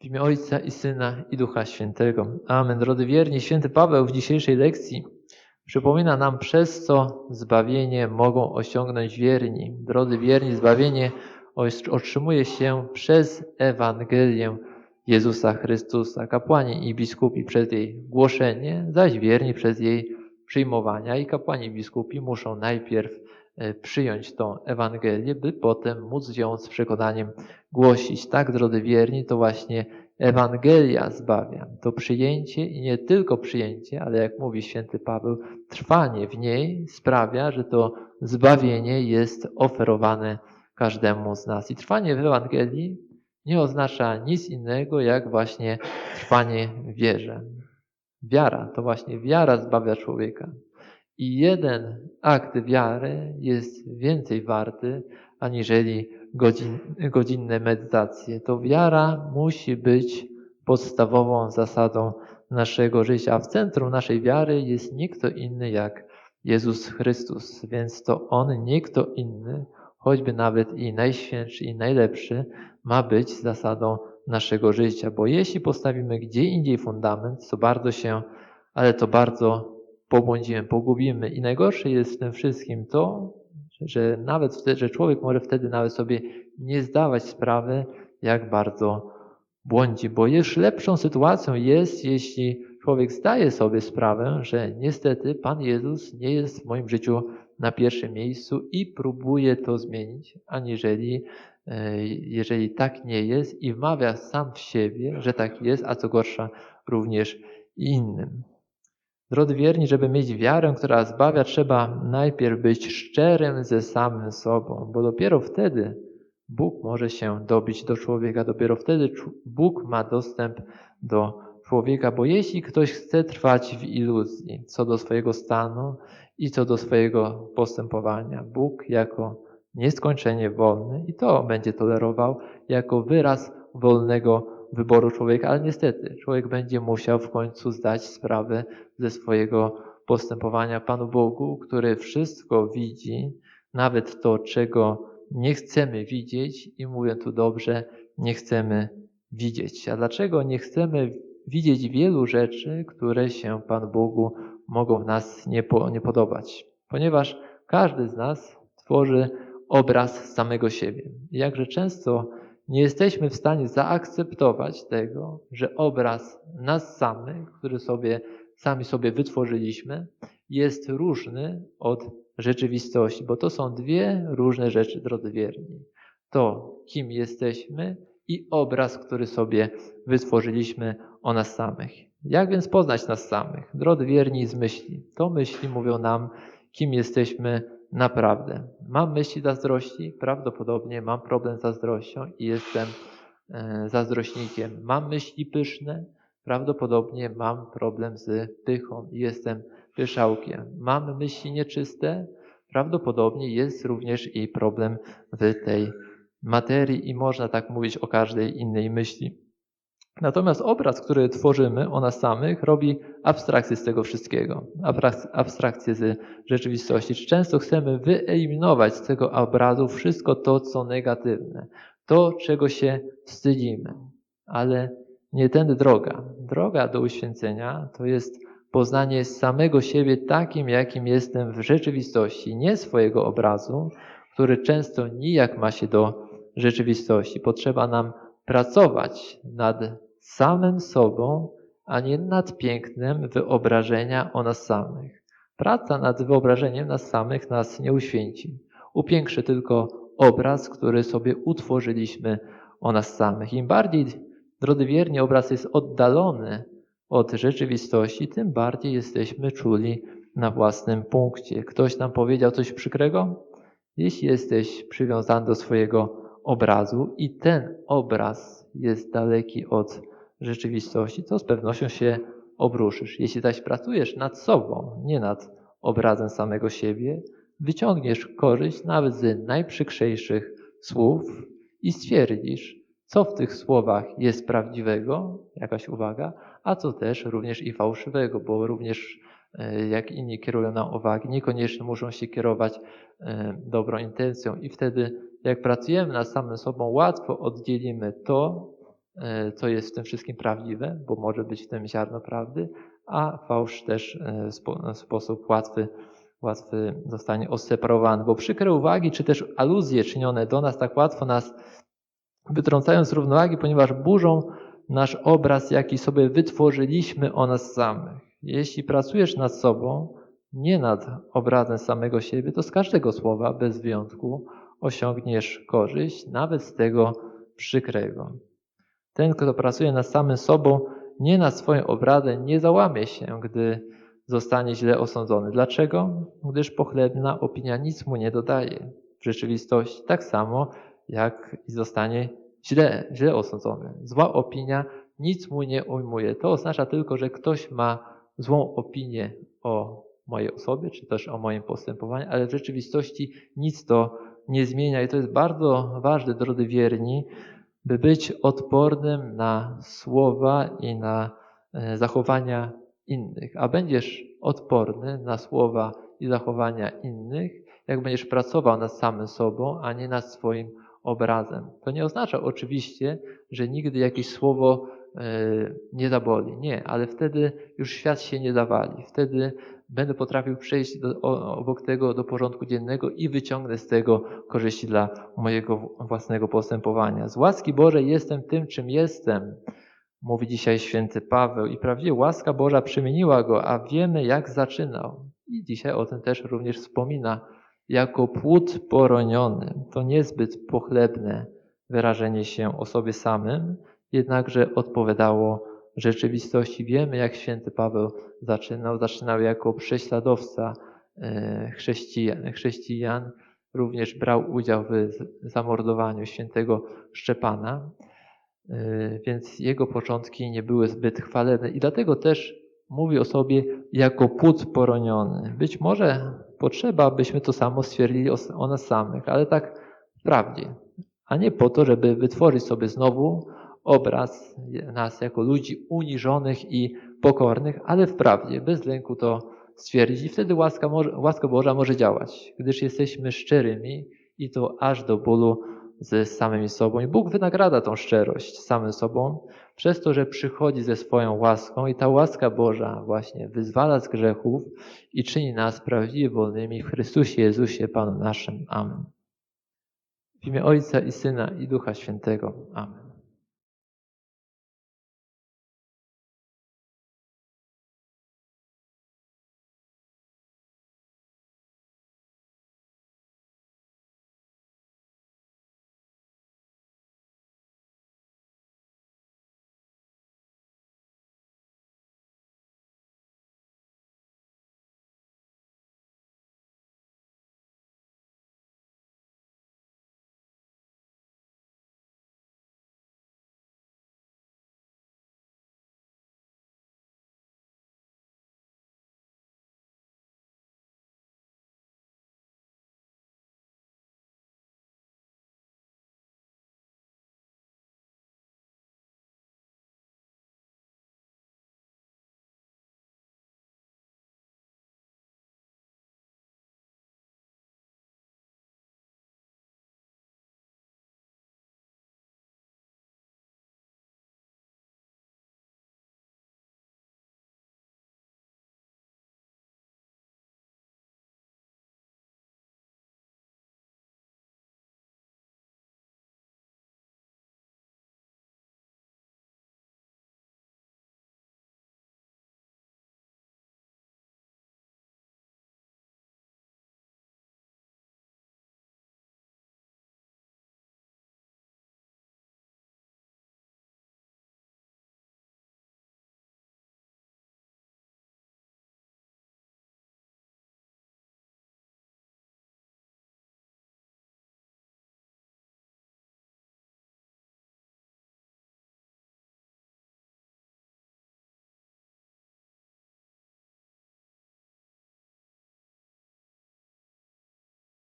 imię Ojca i Syna i Ducha Świętego. Amen. Drodzy wierni, święty Paweł w dzisiejszej lekcji przypomina nam, przez co zbawienie mogą osiągnąć wierni. Drodzy wierni, zbawienie otrzymuje się przez Ewangelię Jezusa Chrystusa. Kapłani i biskupi przez jej głoszenie, zaś wierni przez jej przyjmowania i kapłani i biskupi muszą najpierw przyjąć tą Ewangelię, by potem móc ją z przekonaniem głosić. Tak, drodzy wierni, to właśnie Ewangelia zbawia. To przyjęcie i nie tylko przyjęcie, ale jak mówi święty Paweł, trwanie w niej sprawia, że to zbawienie jest oferowane każdemu z nas. I trwanie w Ewangelii nie oznacza nic innego, jak właśnie trwanie w wierze. Wiara to właśnie wiara zbawia człowieka. I jeden akt wiary jest więcej warty aniżeli godzin, godzinne medytacje. To wiara musi być podstawową zasadą naszego życia, a w centrum naszej wiary jest nie kto inny jak Jezus Chrystus. Więc to On, nie kto inny, choćby nawet i najświętszy i najlepszy, ma być zasadą naszego życia. Bo jeśli postawimy gdzie indziej fundament, to bardzo się, ale to bardzo pobłądzimy, pogubimy. I najgorsze jest w tym wszystkim to, że nawet wtedy, że człowiek może wtedy nawet sobie nie zdawać sprawy, jak bardzo błądzi, bo już lepszą sytuacją jest, jeśli człowiek zdaje sobie sprawę, że niestety Pan Jezus nie jest w moim życiu na pierwszym miejscu i próbuje to zmienić, aniżeli e, jeżeli tak nie jest i wmawia sam w siebie, że tak jest, a co gorsza również innym. Drodzy wierni, żeby mieć wiarę, która zbawia, trzeba najpierw być szczerym ze samym sobą, bo dopiero wtedy Bóg może się dobić do człowieka, dopiero wtedy Bóg ma dostęp do człowieka, bo jeśli ktoś chce trwać w iluzji co do swojego stanu i co do swojego postępowania, Bóg jako nieskończenie wolny i to będzie tolerował jako wyraz wolnego wyboru człowieka, ale niestety człowiek będzie musiał w końcu zdać sprawę ze swojego postępowania Panu Bogu, który wszystko widzi, nawet to, czego nie chcemy widzieć i mówię tu dobrze, nie chcemy widzieć. A dlaczego nie chcemy widzieć wielu rzeczy, które się Pan Bogu mogą w nas nie, po, nie podobać? Ponieważ każdy z nas tworzy obraz samego siebie. Jakże często nie jesteśmy w stanie zaakceptować tego, że obraz nas samych, który sobie sami sobie wytworzyliśmy, jest różny od rzeczywistości, bo to są dwie różne rzeczy, drodzy wierni. To, kim jesteśmy i obraz, który sobie wytworzyliśmy o nas samych. Jak więc poznać nas samych? Drodzy wierni z myśli. To myśli mówią nam, kim jesteśmy Naprawdę. Mam myśli zazdrości? Prawdopodobnie mam problem z zazdrością i jestem e, zazdrośnikiem. Mam myśli pyszne? Prawdopodobnie mam problem z pychą i jestem pyszałkiem. Mam myśli nieczyste? Prawdopodobnie jest również i problem w tej materii i można tak mówić o każdej innej myśli. Natomiast obraz, który tworzymy o nas samych, robi abstrakcję z tego wszystkiego, abstrakcję z rzeczywistości. Często chcemy wyeliminować z tego obrazu wszystko to, co negatywne, to, czego się wstydzimy. Ale nie tędy droga. Droga do uświęcenia to jest poznanie samego siebie takim, jakim jestem w rzeczywistości, nie swojego obrazu, który często nijak ma się do rzeczywistości. Potrzeba nam pracować nad samym sobą, a nie nad pięknem wyobrażenia o nas samych. Praca nad wyobrażeniem nas samych nas nie uświęci. Upiększy tylko obraz, który sobie utworzyliśmy o nas samych. Im bardziej, drodzy wierni, obraz jest oddalony od rzeczywistości, tym bardziej jesteśmy czuli na własnym punkcie. Ktoś nam powiedział coś przykrego? Jeśli jesteś przywiązany do swojego obrazu i ten obraz jest daleki od rzeczywistości, to z pewnością się obruszysz. Jeśli zaś pracujesz nad sobą, nie nad obrazem samego siebie, wyciągniesz korzyść nawet z najprzykrzejszych słów i stwierdzisz, co w tych słowach jest prawdziwego, jakaś uwaga, a co też również i fałszywego, bo również e, jak inni kierują nam uwagi, niekoniecznie muszą się kierować e, dobrą intencją i wtedy jak pracujemy nad samym sobą, łatwo oddzielimy to, co jest w tym wszystkim prawdziwe, bo może być w tym ziarno prawdy, a fałsz też e, w sposób łatwy, łatwy zostanie odseparowany, bo przykre uwagi, czy też aluzje czynione do nas tak łatwo nas wytrącają z równowagi, ponieważ burzą nasz obraz, jaki sobie wytworzyliśmy o nas samych. Jeśli pracujesz nad sobą, nie nad obrazem samego siebie, to z każdego słowa, bez wyjątku, osiągniesz korzyść, nawet z tego przykrego. Ten, kto pracuje nad samym sobą, nie nad swoim obrazem, nie załamie się, gdy zostanie źle osądzony. Dlaczego? Gdyż pochlebna opinia nic mu nie dodaje. W rzeczywistości tak samo, jak i zostanie źle, źle osądzony. Zła opinia nic mu nie ujmuje. To oznacza tylko, że ktoś ma złą opinię o mojej osobie, czy też o moim postępowaniu, ale w rzeczywistości nic to nie zmienia i to jest bardzo ważne, drodzy wierni, by być odpornym na słowa i na e, zachowania innych. A będziesz odporny na słowa i zachowania innych, jak będziesz pracował nad samym sobą, a nie nad swoim obrazem. To nie oznacza oczywiście, że nigdy jakieś słowo e, nie zaboli. Nie, ale wtedy już świat się nie zawali. Wtedy będę potrafił przejść do, obok tego do porządku dziennego i wyciągnę z tego korzyści dla mojego własnego postępowania. Z łaski Bożej jestem tym, czym jestem, mówi dzisiaj święty Paweł. I prawdziwie łaska Boża przemieniła go, a wiemy, jak zaczynał. I dzisiaj o tym też również wspomina. Jako płód poroniony. To niezbyt pochlebne wyrażenie się o sobie samym, jednakże odpowiadało rzeczywistości. Wiemy, jak święty Paweł zaczynał. Zaczynał jako prześladowca e, chrześcijan, chrześcijan. Również brał udział w zamordowaniu świętego Szczepana, e, więc jego początki nie były zbyt chwalebne i dlatego też mówi o sobie jako płód poroniony. Być może potrzeba, byśmy to samo stwierdzili o, nas samych, ale tak wprawdzie, a nie po to, żeby wytworzyć sobie znowu obraz nas jako ludzi uniżonych i pokornych, ale wprawdzie, bez lęku to stwierdzić i wtedy łaska, może, łaska Boża może działać, gdyż jesteśmy szczerymi i to aż do bólu ze samymi sobą. I Bóg wynagrada tą szczerość samym sobą przez to, że przychodzi ze swoją łaską i ta łaska Boża właśnie wyzwala z grzechów i czyni nas prawdziwie wolnymi w Chrystusie Jezusie Panu naszym. Amen. W imię Ojca i Syna i Ducha Świętego. Amen.